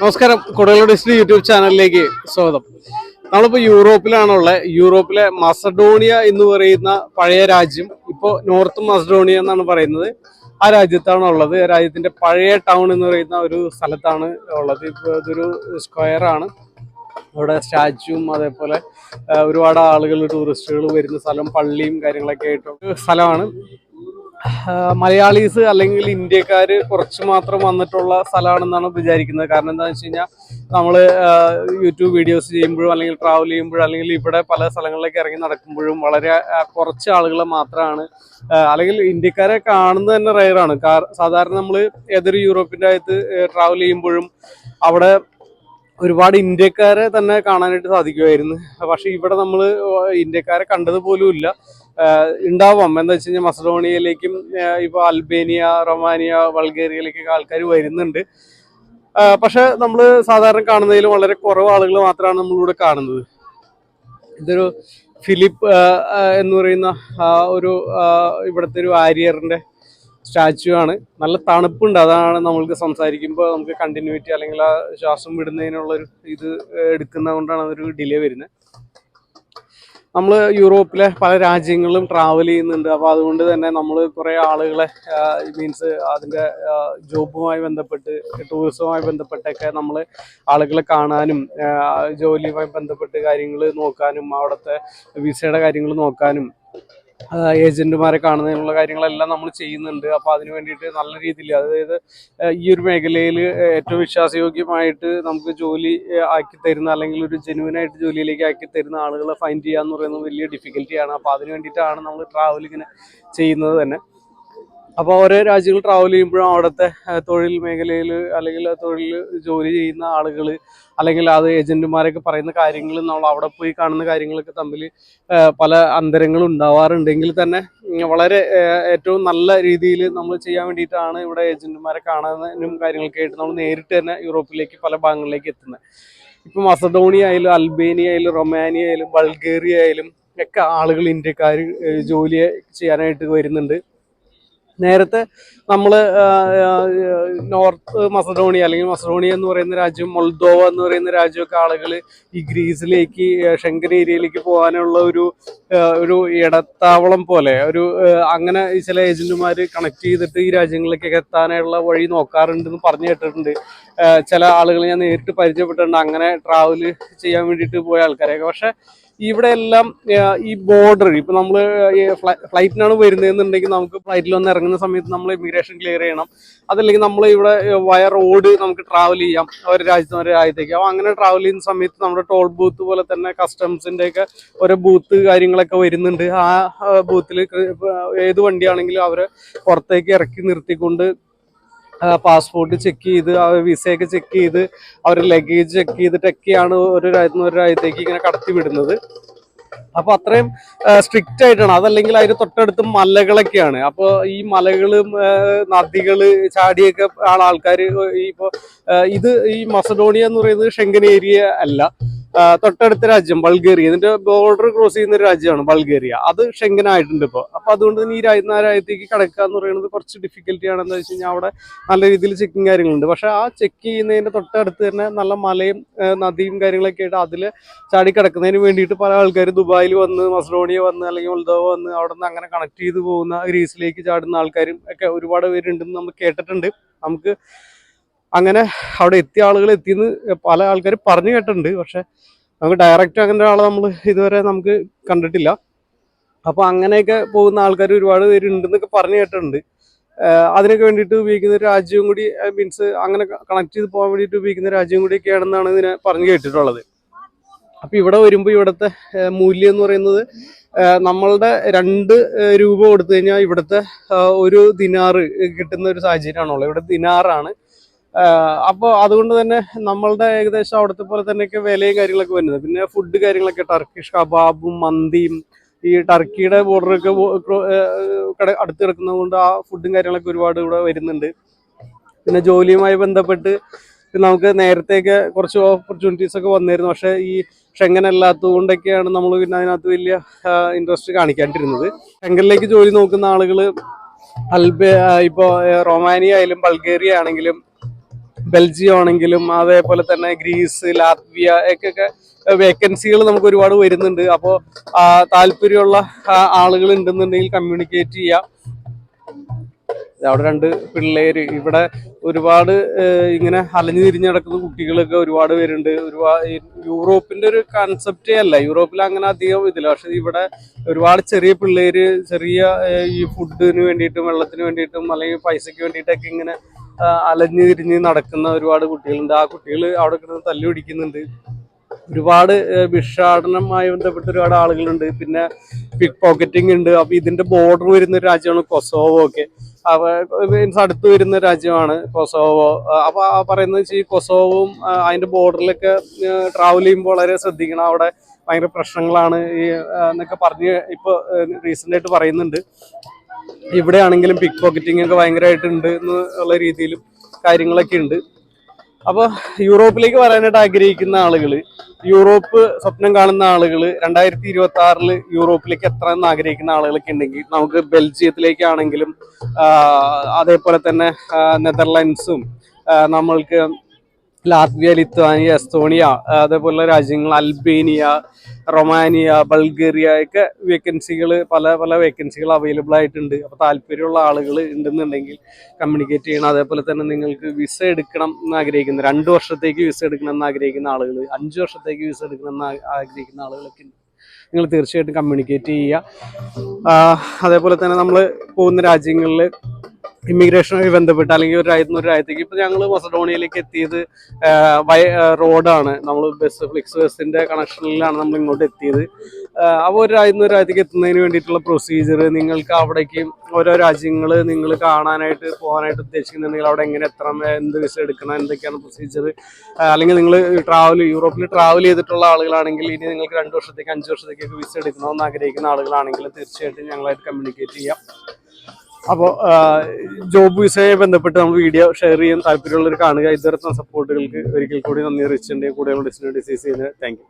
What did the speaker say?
നമസ്കാരം. Kodungallur district YouTube ചാനലിലേക്ക് സ്വാഗതം. നമ്മളിപ്പോൾ യൂറോപ്പിലാണുള്ളത്. യൂറോപ്പിലെ മസഡോണിയ എന്ന് പറയുന്ന പഴയ രാജ്യം ഇപ്പോൾ നോർത്ത് മസഡോണിയ എന്നാണ് പറയുന്നത്. ആ രാജ്യത്താണ് ഉള്ളത്. രാജ്യത്തിന്റെ പഴയ ടൗൺ എന്ന് പറയുന്ന ഒരു സ്ഥലത്താണ് ഉള്ളത്. ഇപ്പോൾ ഇതൊരു സ്ക്വയറാണ് അവിടെ സ്റ്റാച്യൂവും അതേപോലെ ഒരുപാട് ആളുകൾ ടൂറിസ്റ്റുകൾ വരുന്ന സ്ഥലം പള്ളിയും കാര്യങ്ങളൊക്കെ ആയിട്ടുള്ള സ്ഥലമാണ്. മലയാളീസ് അല്ലെങ്കിൽ ഇന്ത്യക്കാർ കുറച്ച് മാത്രം വന്നിട്ടുള്ള സ്ഥലമാണെന്നാണ് വിചാരിക്കുന്നത്. കാരണം എന്താണെന്ന് വെച്ച് കഴിഞ്ഞാൽ നമ്മൾ യൂട്യൂബ് വീഡിയോസ് ചെയ്യുമ്പോഴും അല്ലെങ്കിൽ ട്രാവൽ ചെയ്യുമ്പോഴും അല്ലെങ്കിൽ ഇവിടെ പല സ്ഥലങ്ങളിലേക്ക് ഇറങ്ങി നടക്കുമ്പോഴും വളരെ കുറച്ച് ആളുകൾ മാത്രമാണ് അല്ലെങ്കിൽ ഇന്ത്യക്കാരെ കാണുന്നത് തന്നെ റയറാണ് സാധാരണ നമ്മൾ ഏതൊരു യൂറോപ്പിന്റെ അകത്ത് ട്രാവൽ ചെയ്യുമ്പോഴും അവിടെ ഒരുപാട് ഇന്ത്യക്കാരെ തന്നെ കാണാനായിട്ട് സാധിക്കുമായിരുന്നു പക്ഷെ ഇവിടെ നമ്മൾ ഇന്ത്യക്കാരെ കണ്ടത് പോലും ഇല്ല. ഉണ്ടാവാം. എന്താ വെച്ച് കഴിഞ്ഞാൽ മസഡോണിയയിലേക്കും ഇപ്പൊ അൽബേനിയ റൊമാനിയ ബൾഗേറിയയിലേക്കൊക്കെ ആൾക്കാർ വരുന്നുണ്ട്. പക്ഷെ നമ്മൾ സാധാരണ കാണുന്നതിൽ വളരെ കുറവ് ആളുകൾ മാത്രമാണ് നമ്മളിവിടെ കാണുന്നത്. ഇതൊരു ഫിലിപ്പ് എന്ന് പറയുന്ന ഒരു ഇവിടുത്തെ ഒരു ആര്യറിന്റെ സ്റ്റാച്ചു ആണ്. നല്ല തണുപ്പുണ്ട്. അതാണ് നമ്മൾക്ക് സംസാരിക്കുമ്പോൾ നമുക്ക് കണ്ടിന്യൂറ്റി അല്ലെങ്കിൽ ആ ശ്വാസം വിടുന്നതിനുള്ള ഒരു ഇത് എടുക്കുന്നത് കൊണ്ടാണ് അതൊരു ഡിലേ വരുന്നത്. നമ്മൾ യൂറോപ്പിലെ പല രാജ്യങ്ങളിലും ട്രാവൽ ചെയ്യുന്നുണ്ട്. അപ്പോൾ അതുകൊണ്ട് തന്നെ നമ്മൾ കുറേ ആളുകളെ മീൻസ് അതിന്റെ ജോബുമായി ബന്ധപ്പെട്ട് ടൂറിസവുമായി ബന്ധപ്പെട്ടൊക്കെ നമ്മൾ ആളുകളെ കാണാനും ജോലിയുമായി ബന്ധപ്പെട്ട് കാര്യങ്ങൾ നോക്കാനും അവിടുത്തെ വിസയുടെ കാര്യങ്ങൾ നോക്കാനും ഏജന്റുമാരെ കാണുന്നതിനുള്ള കാര്യങ്ങളെല്ലാം നമ്മൾ ചെയ്യുന്നുണ്ട്. അപ്പോൾ അതിന് വേണ്ടിയിട്ട് നല്ല രീതിയിൽ അതായത് ഈ ഒരു മേഖലയിൽ ഏറ്റവും വിശ്വാസയോഗ്യമായിട്ട് നമുക്ക് ജോലി ആക്കി തരുന്ന അല്ലെങ്കിൽ ഒരു ജെനുവിനായിട്ട് ജോലിയിലേക്ക് ആക്കി തരുന്ന ആളുകളെ ഫൈൻഡ് ചെയ്യാന്ന് പറയുന്നത് വലിയ ഡിഫിക്കൽറ്റിയാണ് അപ്പോൾ അതിന് വേണ്ടിയിട്ടാണ് നമ്മൾ ട്രാവൽ ഇങ്ങനെ ചെയ്യുന്നത് തന്നെ. അപ്പോൾ ഓരോ രാജ്യങ്ങൾ ട്രാവൽ ചെയ്യുമ്പോഴും അവിടുത്തെ തൊഴിൽ മേഖലയിൽ അല്ലെങ്കിൽ തൊഴിൽ ജോലി ചെയ്യുന്ന ആളുകൾ അല്ലെങ്കിൽ അത് ഏജന്റുമാരൊക്കെ പറയുന്ന കാര്യങ്ങൾ നമ്മൾ അവിടെ പോയി കാണുന്ന കാര്യങ്ങളൊക്കെ തമ്മിൽ പല അന്തരങ്ങളും ഉണ്ടാവാറുണ്ടെങ്കിൽ തന്നെ വളരെ ഏറ്റവും നല്ല രീതിയിൽ നമ്മൾ ചെയ്യാൻ വേണ്ടിയിട്ടാണ് ഇവിടെ ഏജന്റുമാരെ കാണാനും കാര്യങ്ങളൊക്കെ ആയിട്ട് നമ്മൾ നേരിട്ട് തന്നെ യൂറോപ്പിലേക്ക് പല ഭാഗങ്ങളിലേക്ക് എത്തുന്നത് ഇപ്പം മസഡോണിയ ആയാലും അൽബേനിയ ആയാലും റൊമാനിയ ആയാലും ബൾഗേറിയ ആയാലും ഒക്കെ ആളുകൾ ഇന്ത്യക്കാർ ജോലി ചെയ്യാനായിട്ട് വരുന്നുണ്ട്. നേരത്തെ നമ്മൾ നോർത്ത് മസഡോണിയ അല്ലെങ്കിൽ മസഡോണിയ എന്ന് പറയുന്ന രാജ്യം മൊൾദോവ എന്ന് പറയുന്ന രാജ്യമൊക്കെ ആളുകൾ ഈ ഗ്രീസിലേക്ക് ഷെങ്കൻ ഏരിയയിലേക്ക് പോകാനുള്ള ഒരു ഒരു ഇടത്താവളം പോലെ ഒരു അങ്ങനെ ചില ഏജന്റുമാർ കണക്ട് ചെയ്തിട്ട് ഈ രാജ്യങ്ങളിലേക്കൊക്കെ എത്താനുള്ള വഴി നോക്കാറുണ്ടെന്ന് പറഞ്ഞു കേട്ടിട്ടുണ്ട്. ചില ആളുകൾ ഞാൻ നേരിട്ട് പരിചയപ്പെട്ടിട്ടുണ്ട്. അങ്ങനെ ട്രാവൽ ചെയ്യാൻ വേണ്ടിയിട്ട് പോയ ആൾക്കാരെയൊക്കെ. പക്ഷെ ഇവിടെ എല്ലാം ഈ ബോർഡർ ഇപ്പൊ നമ്മൾ ഫ്ലൈറ്റിനാണ് വരുന്നതെന്നുണ്ടെങ്കിൽ നമുക്ക് ഫ്ലൈറ്റിൽ വന്ന് ഇറങ്ങുന്ന സമയത്ത് നമ്മൾ ഇമിഗ്രേഷൻ ക്ലിയർ ചെയ്യണം. അതല്ലെങ്കിൽ നമ്മൾ ഇവിടെ വയ റോഡ് നമുക്ക് ട്രാവൽ ചെയ്യാം. ഒരു രാജ്യത്ത് ഒരു രാജ്യത്തേക്ക്. അപ്പോൾ അങ്ങനെ ട്രാവൽ ചെയ്യുന്ന സമയത്ത് നമ്മുടെ ടോൾ ബൂത്ത് പോലെ തന്നെ കസ്റ്റംസിന്റെ ഒക്കെ ഓരോ ബൂത്ത് കാര്യങ്ങളൊക്കെ വരുന്നുണ്ട്. ആ ബൂത്തിൽ ഏത് വണ്ടിയാണെങ്കിലും അവരെ പുറത്തേക്ക് ഇറക്കി നിർത്തിക്കൊണ്ട് പാസ്പോർട്ട് ചെക്ക് ചെയ്ത് വിസയൊക്കെ ചെക്ക് ചെയ്ത് അവർ ലഗേജ് ചെക്ക് ചെയ്തിട്ടൊക്കെയാണ് ഒരു രാജ്യത്ത് നിന്ന് ഒരു രാജ്യത്തേക്ക് ഇങ്ങനെ കടത്തി വിടുന്നത്. അപ്പൊ അത്രയും സ്ട്രിക്റ്റ് ആയിട്ടാണ്. അതല്ലെങ്കിൽ അതിന് തൊട്ടടുത്ത് മലകളൊക്കെയാണ്. അപ്പോൾ ഈ മലകളും നദികൾ ചാടിയൊക്കെ ആണ് ആൾക്കാർ ഇപ്പോ ഇത് ഈ മസഡോണിയ എന്ന് പറയുന്നത് ഷെങ്കൻ ഏരിയ അല്ല. തൊട്ടടുത്ത രാജ്യം ബൾഗേറിയ. ഇതിന്റെ ബോർഡർ ക്രോസ് ചെയ്യുന്ന ഒരു രാജ്യമാണ് ബൾഗേറിയ. അത് ഷെങ്കൻ ആയിട്ടുണ്ട് ഇപ്പോൾ അപ്പൊ അതുകൊണ്ട് തന്നെ ഈ രാജ്യത്തേക്ക് കടക്കുക എന്ന് പറയുന്നത് കുറച്ച് ഡിഫിക്കൽറ്റി ആണെന്ന് വെച്ച് കഴിഞ്ഞാൽ അവിടെ നല്ല രീതിയിൽ ചെക്കിങ് കാര്യങ്ങളുണ്ട്. പക്ഷെ ആ ചെക്ക് ചെയ്യുന്നതിന്റെ തൊട്ടടുത്ത് തന്നെ നല്ല മലയും നദിയും കാര്യങ്ങളൊക്കെ ആയിട്ട് അതിൽ ചാടി കിടക്കുന്നതിന് വേണ്ടിയിട്ട് പല ആൾക്കാർ ദുബായിൽ വന്ന് മസ്ലോണിയ വന്ന് അല്ലെങ്കിൽ മൊൽദോവ വന്ന് അവിടെ നിന്ന് അങ്ങനെ കണക്ട് ചെയ്ത് പോകുന്ന ഗ്രീസിലേക്ക് ചാടുന്ന ആൾക്കാരും ഒക്കെ ഒരുപാട് പേരുണ്ടെന്ന് നമ്മൾ കേട്ടിട്ടുണ്ട്. നമുക്ക് അങ്ങനെ അവിടെ എത്തിയ ആളുകൾ എത്തിയെന്ന് പല ആൾക്കാർ പറഞ്ഞു കേട്ടിട്ടുണ്ട്. പക്ഷെ നമുക്ക് ഡയറക്റ്റ് അങ്ങനെ ഒരാളെ നമ്മൾ ഇതുവരെ നമുക്ക് കണ്ടിട്ടില്ല. അപ്പോൾ അങ്ങനെയൊക്കെ പോകുന്ന ആൾക്കാർ ഒരുപാട് പേരുണ്ടെന്നൊക്കെ പറഞ്ഞു കേട്ടിട്ടുണ്ട്. അതിനൊക്കെ വേണ്ടിയിട്ട് ഉപയോഗിക്കുന്ന രാജ്യവും കൂടി മീൻസ് അങ്ങനെ കണക്ട് ചെയ്ത് പോകാൻ വേണ്ടിയിട്ട് ഉപയോഗിക്കുന്ന രാജ്യം കൂടിയൊക്കെയാണെന്നാണ് ഇതിനെ പറഞ്ഞു കേട്ടിട്ടുള്ളത്. അപ്പോൾ ഇവിടെ വരുമ്പോൾ ഇവിടുത്തെ മൂല്യം എന്ന് പറയുന്നത് നമ്മളുടെ രണ്ട് രൂപ കൊടുത്തു കഴിഞ്ഞാൽ ഇവിടുത്തെ ഒരു ദിനാറ് കിട്ടുന്ന ഒരു സാഹചര്യമാണുള്ളത്. ഇവിടെ ദിനാറാണ്. അപ്പോൾ അതുകൊണ്ട് തന്നെ നമ്മളുടെ ഏകദേശം അവിടുത്തെ പോലെ തന്നെയൊക്കെ വിലയും കാര്യങ്ങളൊക്കെ വരുന്നത്. പിന്നെ ഫുഡ് കാര്യങ്ങളൊക്കെ ടർക്കിഷ് കബാബും മന്തിയും ഈ ടർക്കിയുടെ ബോർഡറൊക്കെ അടുത്ത് കിടക്കുന്നത് കൊണ്ട് ആ ഫുഡും കാര്യങ്ങളൊക്കെ ഒരുപാട് ഇവിടെ വരുന്നുണ്ട്. പിന്നെ ജോലിയുമായി ബന്ധപ്പെട്ട് നമുക്ക് നേരത്തെയൊക്കെ കുറച്ച് ഓപ്പർച്യൂണിറ്റീസ് ഒക്കെ വന്നിരുന്നു. പക്ഷേ ഈ ഷെങ്കൻ അല്ലാത്തത് കൊണ്ടൊക്കെയാണ് നമ്മൾ പിന്നെ അതിനകത്ത് വലിയ ഇൻട്രസ്റ്റ് കാണിക്കാണ്ടിരുന്നത്. ഷെങ്കനിലേക്ക് ജോലി നോക്കുന്ന ആളുകൾ അൽബ ഇപ്പോൾ റൊമാനിയ ആയാലും ബൾഗേറിയ ആണെങ്കിലും ബെൽജിയം ആണെങ്കിലും അതേപോലെ തന്നെ ഗ്രീസ് ലാത്വിയ ഒക്കെ വേക്കൻസികൾ നമുക്ക് ഒരുപാട് വരുന്നുണ്ട്. അപ്പോൾ താല്പര്യമുള്ള ആളുകൾ ഉണ്ടെന്നുണ്ടെങ്കിൽ കമ്മ്യൂണിക്കേറ്റ് ചെയ്യാം. അവിടെ രണ്ട് പിള്ളേര് ഇവിടെ ഒരുപാട് ഇങ്ങനെ അലഞ്ഞു തിരിഞ്ഞ് നടക്കുന്ന കുട്ടികളൊക്കെ ഒരുപാട് പേരുണ്ട് ഒരുപാട് യൂറോപ്പിന്റെ ഒരു കൺസെപ്റ്റേ അല്ല. യൂറോപ്പിൽ അങ്ങനെ അധികം ഇതില്ല. പക്ഷെ ഇവിടെ ഒരുപാട് ചെറിയ പിള്ളേര് ചെറിയ ഈ ഫുഡിന് വേണ്ടിയിട്ടും വെള്ളത്തിന് വേണ്ടിയിട്ടും അല്ലെങ്കിൽ പൈസയ്ക്ക് വേണ്ടിയിട്ടൊക്കെ ഇങ്ങനെ അലഞ്ഞു തിരിഞ്ഞ് നടക്കുന്ന ഒരുപാട് കുട്ടികളുണ്ട്. ആ കുട്ടികൾ അവിടെ കിടന്ന് തല്ലു പിടിക്കുന്നുണ്ട്. ഒരുപാട് ഭിക്ഷാടനമായി ബന്ധപ്പെട്ട് ഒരുപാട് ആളുകളുണ്ട്. പിന്നെ പിക് പോക്കറ്റിംഗ് ഉണ്ട്. അപ്പൊ ഇതിന്റെ ബോർഡർ വരുന്ന രാജ്യമാണ് കൊസോവോ ഒക്കെ. മീൻസ് അടുത്ത് വരുന്ന രാജ്യമാണ് കൊസോവോ. അപ്പൊ പറയുന്നത് വെച്ചാൽ ഈ കൊസോവും അതിന്റെ ബോർഡറിലൊക്കെ ട്രാവൽ ചെയ്യുമ്പോൾ വളരെ ശ്രദ്ധിക്കണം. അവിടെ ഭയങ്കര പ്രശ്നങ്ങളാണ് ഈ എന്നൊക്കെ പറഞ്ഞ് ഇപ്പൊ റീസെന്റ് ആയിട്ട് പറയുന്നുണ്ട്. ഇവിടെ ആണെങ്കിലും പിക്ക് പോക്കറ്റിംഗ് ഒക്കെ ഭയങ്കരമായിട്ടുണ്ട് എന്ന് ഉള്ള രീതിയിലും കാര്യങ്ങളൊക്കെ ഉണ്ട്. അപ്പോൾ യൂറോപ്പിലേക്ക് വരാനായിട്ട് ആഗ്രഹിക്കുന്ന ആളുകൾ യൂറോപ്പ് സ്വപ്നം കാണുന്ന ആളുകൾ രണ്ടായിരത്തി ഇരുപത്തി ആറിൽ യൂറോപ്പിലേക്ക് എത്തണമെന്ന് ആഗ്രഹിക്കുന്ന ആളുകളൊക്കെ ഉണ്ടെങ്കിൽ നമുക്ക് ബെൽജിയത്തിലേക്കാണെങ്കിലും അതേപോലെ തന്നെ നെതർലാൻഡ്സും നമ്മൾക്ക് ലാത്വിയ ലിത്വാനിയ എസ്തോണിയ അതേപോലുള്ള രാജ്യങ്ങൾ അൽബേനിയ റൊമാനിയ ബൾഗേറിയ ഒക്കെ വേക്കൻസികൾ പല പല വേക്കൻസികൾ അവൈലബിൾ ആയിട്ടുണ്ട്. അപ്പോൾ താല്പര്യമുള്ള ആളുകൾ ഉണ്ടെന്നുണ്ടെങ്കിൽ കമ്മ്യൂണിക്കേറ്റ് ചെയ്യണം. അതേപോലെ തന്നെ നിങ്ങൾക്ക് വിസ എടുക്കണം എന്ന് ആഗ്രഹിക്കുന്ന രണ്ട് വർഷത്തേക്ക് വിസ എടുക്കണം എന്ന് ആഗ്രഹിക്കുന്ന ആളുകൾ അഞ്ച് വർഷത്തേക്ക് വിസ എടുക്കണം എന്ന് ആഗ്രഹിക്കുന്ന ആളുകളൊക്കെ ഉണ്ട്. നിങ്ങൾ തീർച്ചയായിട്ടും കമ്മ്യൂണിക്കേറ്റ് ചെയ്യുക. അതേപോലെ തന്നെ നമ്മൾ പോകുന്ന രാജ്യങ്ങളിൽ ഇമിഗ്രേഷനുമായി ബന്ധപ്പെട്ട് അല്ലെങ്കിൽ ഒരു രാജ്യത്ത് നിന്ന് ഒരു രാജ്യത്തേക്ക്. ഇപ്പൊ ഞങ്ങൾ മസഡോണിയയിലേക്ക് എത്തിയത് റോഡാണ്. നമ്മൾ ബസ് ഫ്ലിക്സ് ബസിന്റെ കണക്ഷനിലാണ് നമ്മൾ ഇങ്ങോട്ട് എത്തിയത്. അപ്പോൾ ഒരു രാജ്യത്ത് ഒരു രാജ്യത്തേക്ക് എത്തുന്നതിന് വേണ്ടിയിട്ടുള്ള പ്രൊസീജിയർ നിങ്ങൾക്ക് അവിടേക്ക് ഓരോ രാജ്യങ്ങൾ നിങ്ങൾ കാണാനായിട്ട് പോകാനായിട്ട് ഉദ്ദേശിക്കുന്നുണ്ടെങ്കിൽ അവിടെ എങ്ങനെ എത്തണം എന്ത് വിസ എടുക്കണം എന്തൊക്കെയാണ് പ്രൊസീജിയർ അല്ലെങ്കിൽ നിങ്ങൾ ട്രാവൽ യൂറോപ്പിൽ ട്രാവൽ ചെയ്തിട്ടുള്ള ആളുകളാണെങ്കിൽ ഇനി നിങ്ങൾക്ക് രണ്ട് വർഷത്തേക്ക് അഞ്ച് വർഷത്തേക്കൊക്കെ വിസ എടുക്കണമെന്ന് ആഗ്രഹിക്കുന്ന ആളുകളാണെങ്കിൽ തീർച്ചയായിട്ടും ഞങ്ങളായിട്ട് കമ്മ്യൂണിക്കേറ്റ് ചെയ്യാം. അപ്പോൾ ജോബ് വിസയെ ബന്ധപ്പെട്ട് നമ്മൾ വീഡിയോ ഷെയർ ചെയ്യാൻ താല്പര്യമുള്ളവർ കാണുക. ഇതുവരെ സപ്പോർട്ടുകൾക്ക് ഒരിക്കൽ കൂടി നന്ദി കൂടുതൽ ഡിസിഷൻ ഡിസീസ് ചെയ്യുന്നത് താങ്ക് യു